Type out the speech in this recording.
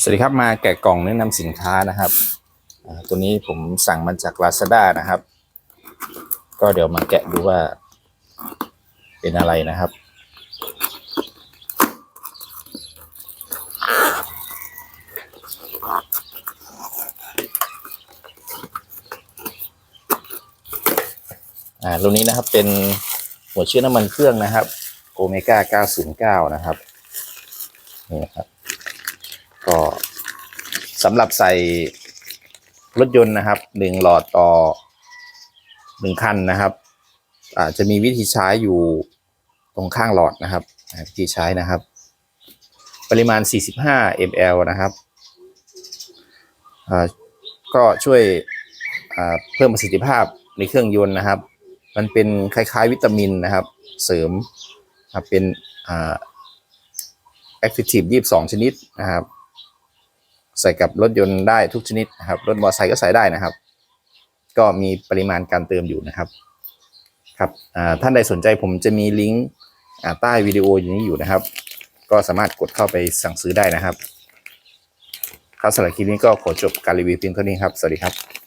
สวัสดีครับมาแกะกล่องแนะนำสินค้านะครับตัวนี้ผมสั่งมาจาก Lazada นะครับ ก็เดี๋ยวมาแกะดูว่า เป็นอะไรนะครับ อ่ารุ่นนี้นะครับเป็นหัวเชื้อน้ำมันเครื่องนะครับโอเมก้า909 นะครับ นี่นะครับ ก็สำหรับใส่รถยนต์นะครับหนึ่งหลอดต่อหนึ่งคันนะครับอาจจะมีวิธีใช้อยู่ตรงข้างหลอดนะครับวิธีใช้นะครับ ปริมาณ 45 ml นะครับก็ช่วยเพิ่มประสิทธิภาพในเครื่องยนต์นะครับ มันเป็นคล้ายๆ วิตามินนะครับ เสริมเป็นอ่า Active 22ชนิดนะครับ ใส่กับรถยนต์ได้ทุกชนิดนะครับรถมอเตอร์ไซค์ก็ใส่ได้นะครับ ก็มีปริมาณการเติมอยู่นะครับครับท่านใดสนใจผมจะมีลิงก์ใต้วิดีโออยู่นี้อยู่นะครับ ก็สามารถกดเข้าไปสั่งซื้อได้นะครับครับสำหรับคลิปนี้ก็ขอจบการรีวิวเพียงเท่านี้ครับ สวัสดีครับ